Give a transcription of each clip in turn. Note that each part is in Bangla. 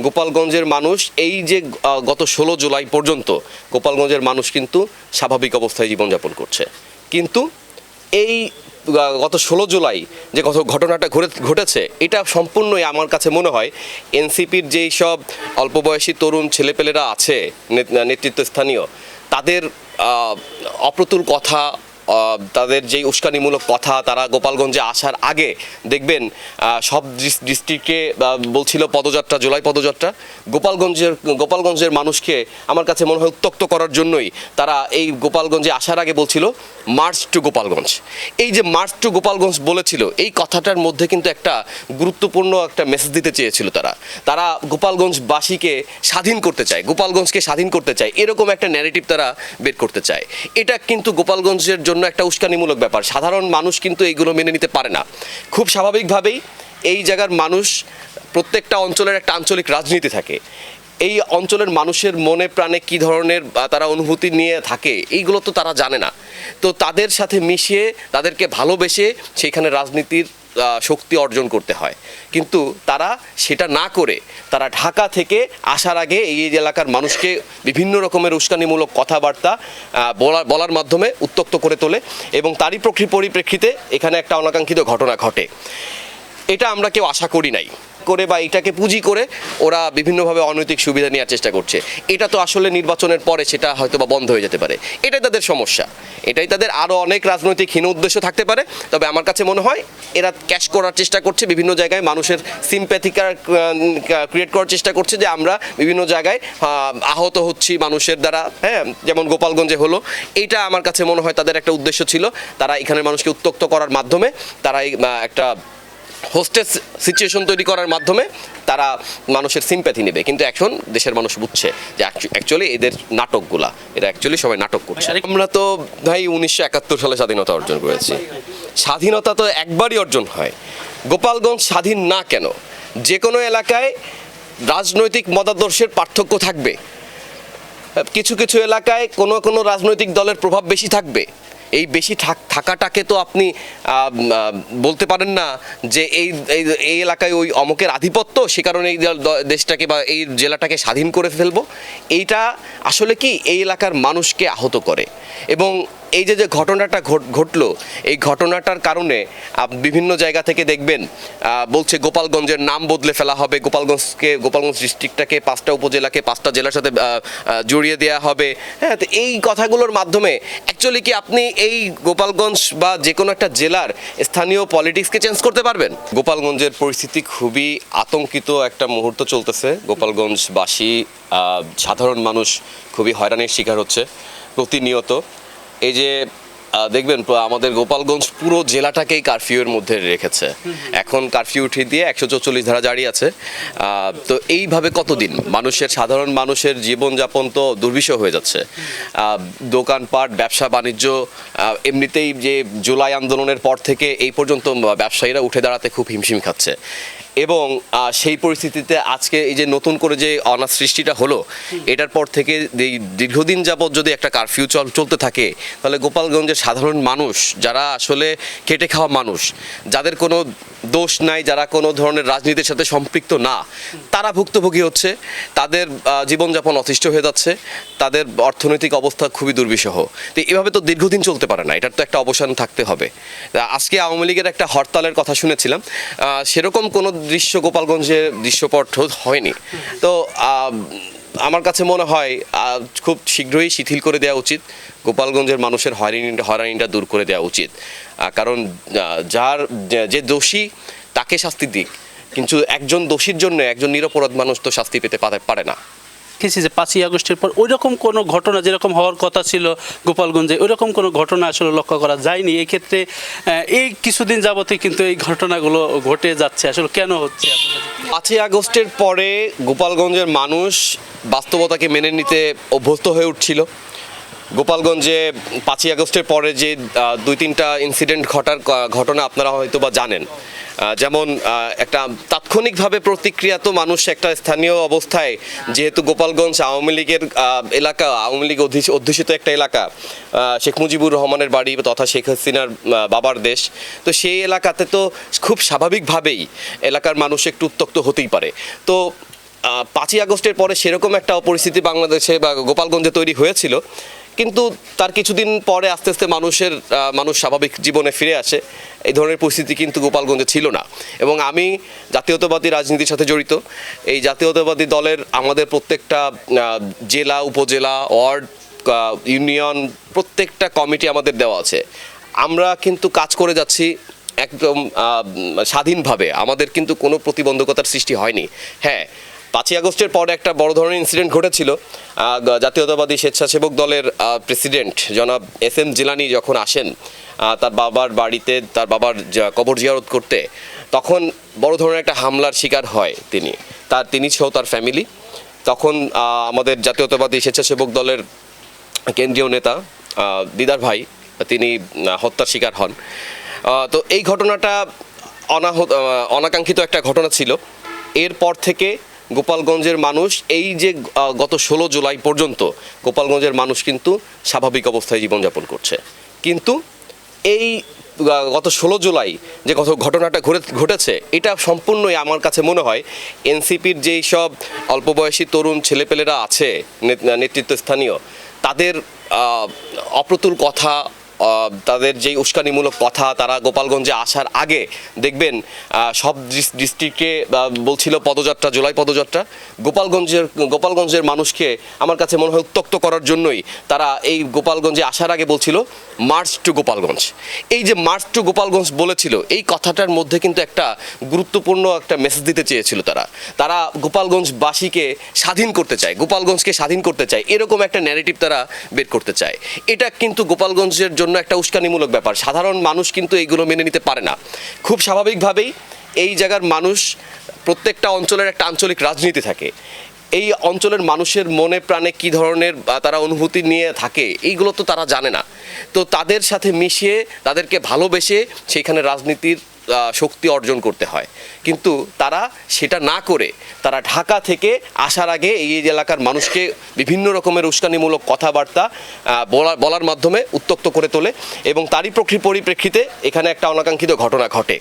গোপালগঞ্জের মানুষ, এই যে গত ষোলো জুলাই পর্যন্ত গোপালগঞ্জের মানুষ কিন্তু স্বাভাবিক অবস্থায় জীবনযাপন করছে। কিন্তু এই গত ষোলো জুলাই যে গত ঘটনাটা ঘটে, ঘটেছে, এটা সম্পূর্ণই আমার কাছে মনে হয় এনসিপির যেই সব অল্প বয়সী তরুণ ছেলেপেলেরা আছে, নেত- নেতৃত্বস্থানীয়, তাদের অপ্রতুল কথা তাদের যেই উস্কানিমূলক কথা তারা গোপালগঞ্জে আসার আগে দেখবেন সব ডিস্ট্রিক্টে বলছিল পদযাত্রা, জুলাই পদযাত্রা, গোপালগঞ্জের গোপালগঞ্জের মানুষকে আমার কাছে মনে হয় উত্তক্ত করার জন্যই তারা এই গোপালগঞ্জে আসার আগে বলছিল মার্চ টু গোপালগঞ্জ। এই যে মার্চ টু গোপালগঞ্জ বলেছিল, এই কথাটার মধ্যে কিন্তু একটা গুরুত্বপূর্ণ একটা মেসেজ দিতে চেয়েছিল তারা। তারা গোপালগঞ্জবাসীকে স্বাধীন করতে চায়, গোপালগঞ্জকে স্বাধীন করতে চায়, এরকম একটা ন্যারেটিভ তারা বের করতে চায়। এটা কিন্তু গোপালগঞ্জের জন্য একটা উস্কানিমূলক ব্যাপার। সাধারণ মানুষ কিন্তু এইগুলো মেনে নিতে পারে না। খুব স্বাভাবিকভাবেই এই জায়গার মানুষ প্রত্যেকটা অঞ্চলের একটা আঞ্চলিক রাজনীতি থাকে। এই অঞ্চলের মানুষের মনে প্রাণে কি ধরনের তারা অনুভূতি নিয়ে থাকে, এইগুলো তো তারা জানে না। তো তাদের সাথে মিশিয়ে, তাদেরকে ভালোবেসে সেইখানে রাজনীতির শক্তি অর্জন করতে হয়। কিন্তু তারা সেটা না করে, তারা ঢাকা থেকে আসার আগে এই এলাকার মানুষকে বিভিন্ন রকমের উস্কানিমূলক কথাবার্তা বলার বলার মাধ্যমে উত্তক্ত করে তোলে এবং তারই প্রকৃ- পরিপ্রেক্ষিতে এখানে একটা অনাকাঙ্ক্ষিত ঘটনা ঘটে। এটা আমরা কেউ আশা করি নাই। করে বা এটাকে পুঁজি করে ওরা বিভিন্নভাবে অনৈতিক সুবিধা নেওয়ার চেষ্টা করছে। এটা তো আসলে নির্বাচনের পরে সেটা হয়তো বা বন্ধ হয়ে যেতে পারে। এটাই তাদের সমস্যা। এটাই তাদের আরও অনেক রাজনৈতিক হীন উদ্দেশ্য থাকতে পারে, তবে আমার কাছে মনে হয় এরা ক্যাশ করার চেষ্টা করছে, বিভিন্ন জায়গায় মানুষের সিম্প্যাথিকার ক্রিয়েট করার চেষ্টা করছে যে আমরা বিভিন্ন জায়গায় আহত হচ্ছি মানুষের দ্বারা হ্যাঁ যেমন গোপালগঞ্জে হলো। এইটা আমার কাছে মনে হয় তাদের একটা উদ্দেশ্য ছিল। তারা এখানের মানুষকে উত্তক্ত করার মাধ্যমে তারা একটা হোস্টেস সিচুয়েশন তৈরি করার মাধ্যমে তারা মানুষের সিম্প্যাথি নেবে। কিন্তু এখন দেশের মানুষ বুঝছে যে অ্যাকচুয়ালি এদের নাটকগুলা এরা অ্যাকচুয়ালি সবাই নাটক করছে। আমরা তো ভাই উনিশশো একাত্তর সালে স্বাধীনতা অর্জন করেছি। স্বাধীনতা তো একবারই অর্জন হয়। গোপালগঞ্জ স্বাধীন না কেন? যে কোনো এলাকায় রাজনৈতিক মতাদর্শের পার্থক্য থাকবে। কিছু কিছু এলাকায় কোনো কোনো রাজনৈতিক দলের প্রভাব বেশি থাকবে। এই বেশি থাক- থাকাটাকে তো আপনি বলতে পারেন না যে এই এই এলাকায় ওই অমকের আধিপত্য, সে কারণে এই দেশটাকে বা এই জেলাটাকে স্বাধীন করে ফেলব। এইটা আসলে কি? এই এলাকার মানুষকে আহত করে। এবং এই যে যে ঘটনাটা ঘট- ঘটলো, এই ঘটনাটার কারণে বিভিন্ন জায়গা থেকে দেখবেন বলছে গোপালগঞ্জের নাম বদলে ফেলা হবে, গোপালগঞ্জকে, গোপালগঞ্জ ডিস্ট্রিক্টটাকে পাঁচটা উপজেলাকে পাঁচটা জেলার সাথে জড়িয়ে দেওয়া হবে। হ্যাঁ তো এই কথাগুলোর মাধ্যমে অ্যাকচুয়ালি কি আপনি এই গোপালগঞ্জ বা যে কোনো একটা জেলার স্থানীয় পলিটিক্সকে চেঞ্জ করতে পারবেন? গোপালগঞ্জের পরিস্থিতি খুবই আতঙ্কিত একটা মুহূর্ত চলতেছে। গোপালগঞ্জবাসী সাধারণ মানুষ খুবই হয়রানির শিকার হচ্ছে প্রতিনিয়ত। এই যে দেখবেন আমাদের গোপালগঞ্জ পুরো জেলাটাকেই কারফিউয়ের মধ্যে রেখেছে। এখন কারফিউ উঠিয়ে দিয়ে একশো চৌচল্লিশ ধারা জারি আছে। তো এইভাবে কতদিন মানুষের, সাধারণ মানুষের জীবনযাপন তো দুর্বিষহ হয়ে যাচ্ছে। দোকানপাট, ব্যবসা, বাণিজ্য এমনিতেই যে জুলাই আন্দোলনের পর থেকে এই পর্যন্ত ব্যবসায়ীরা উঠে দাঁড়াতে খুব হিমশিম খাচ্ছে। এবং সেই পরিস্থিতিতে আজকে এই যে নতুন করে যে অনাথ সৃষ্টিটা হলো, এটার পর থেকে এই দীর্ঘদিন যাবৎ যদি একটা কারফিউ চল, চলতে থাকে, তাহলে গোপালগঞ্জের সাধারণ মানুষ, যারা আসলে কেটে খাওয়া মানুষ, যাদের কোনো দোষ নাই যারা কোনো ধরনের রাজনীতির সাথে সম্পৃক্ত না। তারা ভুক্তভোগী হচ্ছে, তাদের জীবনযাপন অতিষ্ঠ হয়ে যাচ্ছে, তাদের অর্থনৈতিক অবস্থা খুবই দুর্বিষহ। তো এভাবে তো দীর্ঘদিন চলতে পারে না, এটার তো একটা অবসান থাকতে হবে। আজকে আওয়ামী লীগের একটা হরতালের কথা শুনেছিলাম সেরকম কোনো দৃশ্য গোপালগঞ্জে দৃশ্যপট হয়নি। তো আমার কাছে মনে হয় খুব শীঘ্রই শিথিল করে দেওয়া উচিত। গোপালগঞ্জের মানুষের হয়রানি হয়রানিটা দূর করে দেওয়া উচিত। কারণ যার, যে- দোষী তাকে শাস্তি দিক। কিন্তু একজন দোষীর জন্য একজন নিরপরাধ মানুষ তো শাস্তি পেতে পারে না। দেখেছি যে পাঁচই আগস্টের পর ওই রকম কোনো ঘটনা যেরকম হওয়ার কথা ছিল গোপালগঞ্জে ওই রকম কোনো ঘটনা আসলে লক্ষ্য করা যায়নি। এই ক্ষেত্রে এই কিছুদিন যাবতে কিন্তু এই ঘটনাগুলো ঘটে যাচ্ছে। আসলে কেন হচ্ছে পাঁচই আগস্টের পরে গোপালগঞ্জের মানুষ বাস্তবতাকে মেনে নিতে অভ্যস্ত হয়ে উঠছিল। গোপালগঞ্জে পাঁচই আগস্টের পরে যে দুই তিনটা ইনসিডেন্ট ঘটার ঘটনা আপনারা হয়তো বা জানেন। যেমন একটা তাৎক্ষণিকভাবে প্রতিক্রিয়া তো মানুষ একটা স্থানীয় অবস্থায়, যেহেতু গোপালগঞ্জ আওয়ামী লীগের এলাকা, আওয়ামী লীগ অধ্যুষ- অধ্যুষিত একটা এলাকা শেখ মুজিবুর রহমানের বাড়ি তথা শেখ হাসিনার বাবার দেশ, তো সেই এলাকাতে তো খুব স্বাভাবিকভাবেই এলাকার মানুষ একটু উত্তক্ত হতেই পারে। তো পাঁচই আগস্টের পরে সেরকম একটা পরিস্থিতি বাংলাদেশে বা গোপালগঞ্জে তৈরি হয়েছিল। কিন্তু তার কিছুদিন পরে আস্তে আস্তে মানুষের মানুষ স্বাভাবিক জীবনে ফিরে আসে। এই ধরনের পরিস্থিতি কিন্তু গোপালগঞ্জে ছিল না। এবং আমি জাতীয়তাবাদী রাজনীতির সাথে জড়িত। এই জাতীয়তাবাদী দলের আমাদের প্রত্যেকটা জেলা, উপজেলা, ওয়ার্ড ইউনিয়ন, প্রত্যেকটা কমিটি আমাদের দেওয়া আছে। আমরা কিন্তু কাজ করে যাচ্ছি একদম স্বাধীনভাবে। আমাদের কিন্তু কোনো প্রতিবন্ধকতার সৃষ্টি হয়নি। হ্যাঁ পাঁচই আগস্টের পরে একটা বড় ধরনের ইনসিডেন্ট ঘটেছিল। জাতীয়তাবাদী স্বেচ্ছাসেবক দলের প্রেসিডেন্ট জনাব এস এম জিলানি যখন আসেন তার বাবার বাড়িতে তার বাবার কবর জিয়ারত করতে তখন বড় ধরনের একটা হামলার শিকার হয় তিনি। তার তিনি সহ তার ফ্যামিলি তখন আমাদের জাতীয়তাবাদী স্বেচ্ছাসেবক দলের কেন্দ্রীয় নেতা দিদার ভাই তিনি হত্যার শিকার হন। তো এই ঘটনাটা অনাহত আহ, অনাকাঙ্ক্ষিত একটা ঘটনা ছিল। এরপর থেকে গোপালগঞ্জের মানুষ, এই যে গত ষোলো জুলাই পর্যন্ত গোপালগঞ্জের মানুষ কিন্তু স্বাভাবিক অবস্থায় জীবনযাপন করছে। কিন্তু এই গত ষোলো জুলাই যে গত ঘটনাটা ঘটে, ঘটেছে, এটা সম্পূর্ণই আমার কাছে মনে হয় এনসিপির যেই সব অল্প বয়সী তরুণ ছেলেপেলেরা আছে, নেত- নেতৃত্বস্থানীয়, তাদের অপ্রতুল কথা তাদের যেই উস্কানিমূলক কথা তারা গোপালগঞ্জে আসার আগে দেখবেন সব ডিস্ট্রিক্টে বলছিল পদযাত্রা, জুলাই পদযাত্রা, গোপালগঞ্জের গোপালগঞ্জের মানুষকে আমার কাছে মনে হয় উত্তক্ত করার জন্যই তারা এই গোপালগঞ্জে আসার আগে বলছিল মার্চ টু গোপালগঞ্জ এই যে মার্চ টু গোপালগঞ্জ বলেছিল, এই কথাটার মধ্যে কিন্তু একটা গুরুত্বপূর্ণ একটা মেসেজ দিতে চেয়েছিল তারা। তারা গোপালগঞ্জবাসীকে স্বাধীন করতে চায়, গোপালগঞ্জকে স্বাধীন করতে চায়, এরকম একটা ন্যারেটিভ তারা বের করতে চায়। এটা কিন্তু গোপালগঞ্জের জন্য একটা উস্কানিমূলক ব্যাপার। সাধারণ মানুষ কিন্তু এইগুলো মেনে নিতে পারে না। খুব স্বাভাবিকভাবেই এই জায়গার মানুষ প্রত্যেকটা অঞ্চলের একটা আঞ্চলিক রাজনীতি থাকে। এই অঞ্চলের মানুষের মনে প্রাণে কি ধরনের তারা অনুভূতি নিয়ে থাকে, এইগুলো তো তারা জানে না। তো তাদের সাথে মিশিয়ে, তাদেরকে ভালোবেসে সেইখানে রাজনীতির শক্তি অর্জন করতে হয়। কিন্তু তারা সেটা না করে তারা ঢাকা থেকে আসার আগে এই এলাকার মানুষকে বিভিন্ন রকমের উস্কানিমূলক কথাবার্তা বলার বলার মাধ্যমে উত্তক্ত করে তোলে এবং তারই প্রকৃ- পরিপ্রেক্ষিতে এখানে একটা অনাকাঙ্ক্ষিত ঘটনা ঘটে।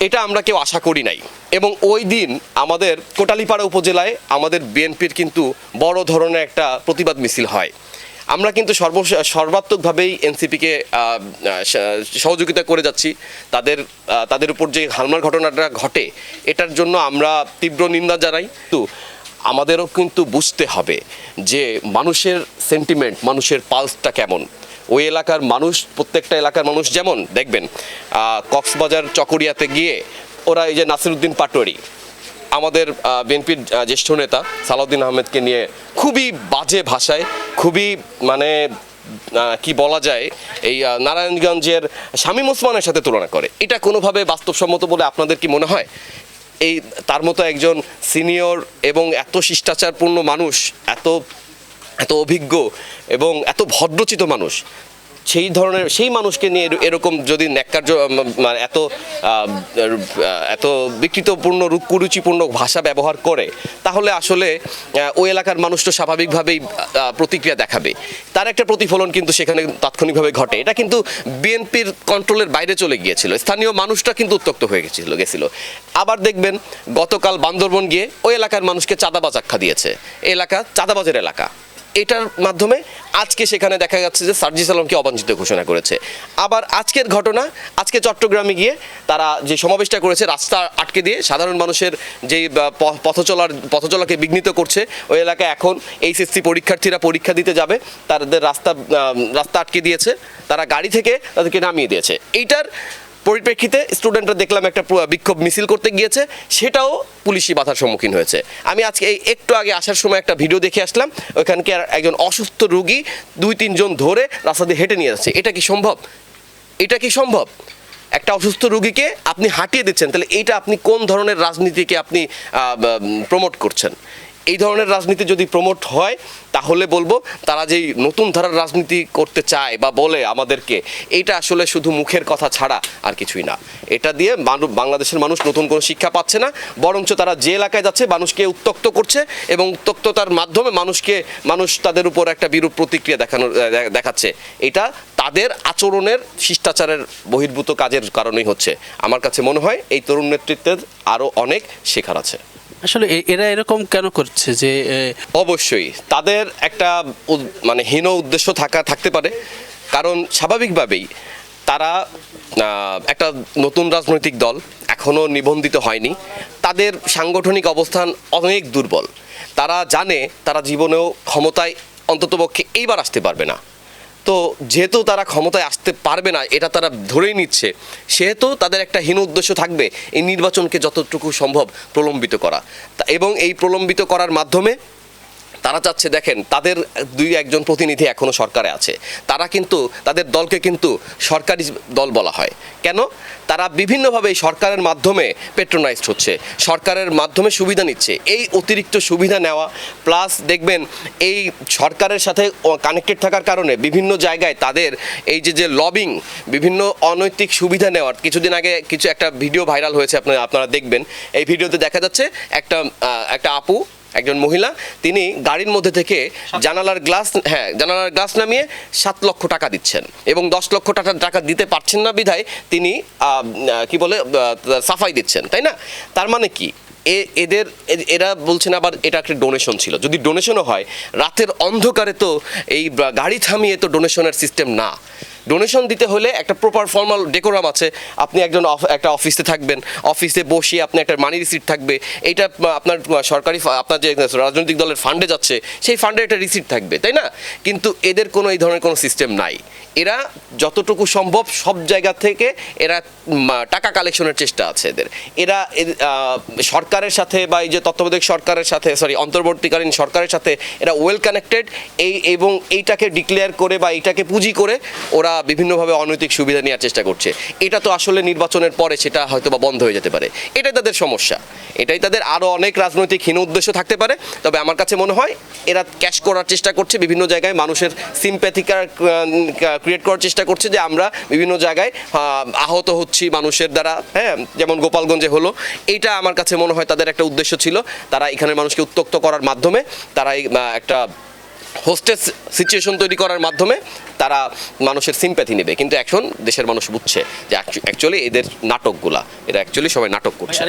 এটা আমরা কেউ আশা করি নাই। এবং ওই দিন আমাদের কোটালিপাড়া উপজেলায় আমাদের বিএনপির কিন্তু বড় ধরনের একটা প্রতিবাদ মিছিল হয়। আমরা কিন্তু সর্ব সর্বাত্মকভাবেই এনসিপিকে সহযোগিতা করে যাচ্ছি। তাদের তাদের উপর যে হামলার ঘটনাটা ঘটে, এটার জন্য আমরা তীব্র নিন্দা জানাই। কিন্তু আমাদেরও কিন্তু বুঝতে হবে যে মানুষের সেন্টিমেন্ট মানুষের পালসটা কেমন। ওই এলাকার মানুষ, প্রত্যেকটা এলাকার মানুষ যেমন, দেখবেন কক্সবাজার, চকরিয়াতে গিয়ে ওরা এই যে নাসিরুদ্দিন পাটোয়ারি আমাদের বিএনপির জ্যেষ্ঠ নেতা সালাউদ্দিন আহমেদকে নিয়ে খুবই বাজে ভাষায়, খুবই মানে কি বলা যায়, এই নারায়ণগঞ্জের শামীম ওসমানের সাথে তুলনা করে। এটা কোনোভাবে বাস্তবসম্মত বলে আপনাদের কি মনে হয়? এই, তার মতো একজন সিনিয়র এবং এত শিষ্টাচারপূর্ণ মানুষ, এত এত অভিজ্ঞ এবং এত ভদ্রচিত মানুষ সেই ধরনের, সেই মানুষকে নিয়ে এরকম যদি ন্যাক্কার্য মানে এত এত বিকৃতপূর্ণ কুরুচিপূর্ণ ভাষা ব্যবহার করে, তাহলে আসলে ওই এলাকার মানুষ তো স্বাভাবিকভাবেই প্রতিক্রিয়া দেখাবে। তার একটা প্রতিফলন কিন্তু সেখানে তাৎক্ষণিকভাবে ঘটে। এটা কিন্তু বিএনপির কন্ট্রোলের বাইরে চলে গিয়েছিল। স্থানীয় মানুষটা কিন্তু উত্তক্ত হয়ে গেছিল গেছিল। আবার দেখবেন, গতকাল বান্দরবন গিয়ে ওই এলাকার মানুষকে চাঁদাবাজ আখ্যা দিয়েছে। এলাকা চাঁদাবাজের এলাকা। এটার মাধ্যমে আজকে সেখানে দেখা যাচ্ছে যে সার্জিস আলমকে অবাঞ্ছিত ঘোষণা করেছে। আবার আজকের ঘটনা, আজকে চট্টগ্রামে গিয়ে তারা যে সমাবেশটা করেছে রাস্তা আটকে দিয়ে, সাধারণ মানুষের যেই পথ চলার পথ চলাকে বিঘ্নিত করছে, ওই এলাকায় এখন এইচএসসি পরীক্ষার্থীরা পরীক্ষা দিতে যাবে, তাদের রাস্তা রাস্তা আটকে দিয়েছে, তারা গাড়ি থেকে তাদেরকে নামিয়ে দিয়েছে। এইটার পরিপ্রেক্ষিতে স্টুডেন্টরা দেখলাম একটা বিক্ষোভ মিছিল করতে গিয়েছে, সেটাও পুলিশি বাধার সম্মুখীন হয়েছে। আমি আজকে এই একটু আগে আসার সময় একটা ভিডিও দেখে আসলাম ওইখানকার একজন অসুস্থ রুগী দুই তিনজন ধরে রাস্তা দিয়ে হেঁটে নিয়ে যাচ্ছে। এটা কি সম্ভব? এটা কি সম্ভব? একটা অসুস্থ রুগীকে আপনি হাঁটিয়ে দিচ্ছেন, তাহলে এইটা আপনি কোন ধরনের রাজনীতিকে আপনি প্রমোট করছেন? এই ধরনের রাজনীতি যদি প্রমোট হয় তাহলে বলব তারা যেই নতুন ধারার রাজনীতি করতে চায় বা বলে আমাদেরকে এইটা আসলে শুধু মুখের কথা ছাড়া আর কিছুই না। এটা দিয়ে বাংলাদেশের মানুষ নতুন কোনো শিক্ষা পাচ্ছে না বরঞ্চ তারা যে এলাকায় যাচ্ছে মানুষকে উত্তক্ত করছে এবং উত্তক্ততার মাধ্যমে মানুষকে মানুষ তাদের উপর একটা বিরূপ প্রতিক্রিয়া দেখানোর আহ, দে- দেখাচ্ছে। এটা তাদের আচরণের শিষ্টাচারের বহির্ভূত কাজের কারণেই হচ্ছে। আমার কাছে মনে হয় এই তরুণ নেতৃত্বের আরও অনেক শেখার আছে। আসলে এরা এরকম কেন করছে যে অবশ্যই, তাদের একটা মানে হীন উদ্দেশ্য থাকা থাকতে পারে। কারণ স্বাভাবিকভাবেই তারা একটা নতুন রাজনৈতিক দল এখনও নিবন্ধিত হয়নি। তাদের সাংগঠনিক অবস্থান অনেক দুর্বল। তারা জানে তারা জীবনেও ক্ষমতায় অন্ততপক্ষে এইবার আসতে পারবে না। তো যেহেতু তারা ক্ষমতায় আসতে পারবে না, এটা তারা ধরেই নিচ্ছে, সেহেতু তাদের একটা হীন উদ্দেশ্য থাকবে এই নির্বাচনকে যতটুকু সম্ভব প্রলম্বিত করা। এবং এই প্রলম্বিত করার মাধ্যমে তারা চাচ্ছে, দেখেন, তাদের দুই একজন প্রতিনিধি এখনও সরকারে আছে। তারা কিন্তু, তাদের দলকে কিন্তু সরকারি দল বলা হয়। কেন? তারা বিভিন্নভাবে সরকারের মাধ্যমে পেট্রোনাইজড হচ্ছে। সরকারের মাধ্যমে সুবিধা নিচ্ছে। এই অতিরিক্ত সুবিধা নেওয়া প্লাস দেখবেন, এই সরকারের সাথে কানেক্টেড থাকার কারণে বিভিন্ন জায়গায় তাদের এই যে যে লবিং বিভিন্ন অনৈতিক সুবিধা নেওয়ার, কিছুদিন আগে কিছু একটা ভিডিও ভাইরাল হয়েছে, আপনারা আপনারা দেখবেন। এই ভিডিওতে দেখা যাচ্ছে, একটা একটা আপু একজন মহিলা তিনি গাড়ির মধ্যে থেকে জানালার গ্লাস হ্যাঁ জানালার গ্লাস নামিয়ে সাত লক্ষ টাকা দিচ্ছেন এবং দশ লক্ষ টাকা টাকা দিতে পারছেন না বিধায় তিনি কি বলে সাফাই দিচ্ছেন তাই না? তার মানে কি? এ- এদের এরা বলছেন আবার এটা একটা ডোনেশন ছিল। যদি ডোনেশনও হয় রাতের অন্ধকারে তো এই গাড়ি থামিয়ে তো ডোনেশনের সিস্টেম না। ডোনেশন দিতে হলে একটা প্রপার ফর্মাল ডেকোরাম আছে। আপনি একজন একটা অফিসে থাকবেন। অফিসে বসে আপনি একটা মানি রিসিট থাকবে। এইটা আপনার সরকারি আপনার যে রাজনৈতিক দলের ফান্ডে যাচ্ছে, সেই ফান্ডের একটা রিসিট থাকবে, তাই না? কিন্তু এদের কোনো, এই ধরনের কোনো সিস্টেম নাই। এরা যতটুকু সম্ভব সব জায়গা থেকে এরা টাকা কালেকশনের চেষ্টা আছে এদের। এরা সরকারের সাথে বা এই যে তত্ত্বাবধায়ক সরকারের সাথে সরি অন্তর্বর্তীকালীন সরকারের সাথে এরা ওয়েল কানেক্টেড এই, এবং এইটাকে ডিক্লেয়ার করে বা এইটাকে পুঁজি করে ওরা বিভিন্নভাবে অনৈতিক সুবিধা নেওয়ার চেষ্টা করছে। এটা তো আসলে নির্বাচনের পরে সেটা হয়তো বা বন্ধ হয়ে যেতে পারে। এটাই তাদের সমস্যা। এটাই তাদের আরও অনেক রাজনৈতিক হীন উদ্দেশ্য থাকতে পারে। তবে আমার কাছে মনে হয় এরা ক্যাশ করার চেষ্টা করছে, বিভিন্ন জায়গায় মানুষের সিম্প্যাথিকার ক্রিয়েট করার চেষ্টা করছে যে আমরা বিভিন্ন জায়গায় আহত হচ্ছি মানুষের দ্বারা। হ্যাঁ যেমন গোপালগঞ্জে হলো। এইটা আমার কাছে মনে হয় তাদের একটা উদ্দেশ্য ছিল। তারা এখানের মানুষকে উত্তক্ত করার মাধ্যমে তারা একটা হোস্টেস সিচুয়েশন তৈরি করার মাধ্যমে তারা মানুষের সিম্প্যাথি নেবে। কিন্তু এখন দেশের মানুষ বুঝছে যে অ্যাকচুয়ালি এদের নাটকগুলা, এরা অ্যাকচুয়ালি সবাই নাটক করছে।